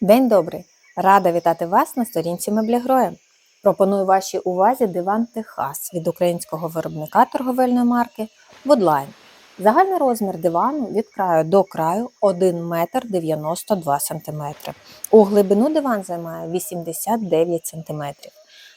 День добрий! Рада вітати вас на сторінці Меблігроя. Пропоную вашій увазі диван Техас від українського виробника торговельної марки Woodline. Загальний розмір дивану від краю до краю 1 метр 92 см. У глибину диван займає 89 см.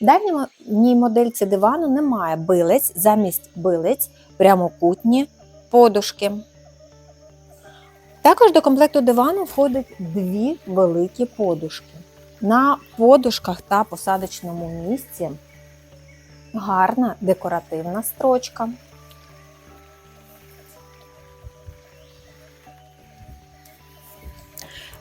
В даній модельці дивану немає билиць, замість билиць прямокутні подушки. Також до комплекту дивану входить дві великі подушки. На подушках та посадочному місці гарна декоративна строчка.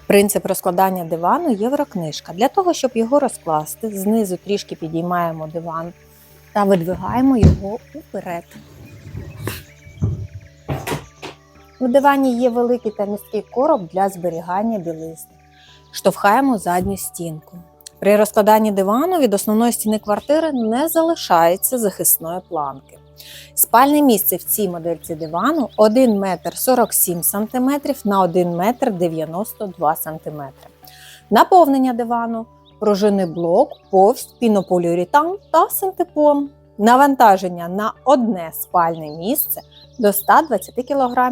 Принцип розкладання дивану єврокнижка. Для того, щоб його розкласти, знизу трішки підіймаємо диван та видвигаємо його уперед. У дивані є великий та місткий короб для зберігання білизни. Штовхаємо задню стінку. При розкладанні дивану від основної стіни квартири не залишається захисної планки. Спальне місце в цій модельці дивану 1 метр 47 см на 1 метр 92 см. Наповнення дивану пружинний блок, повсть, пінополіуретан та синтепон. Навантаження на одне спальне місце до 120 кг.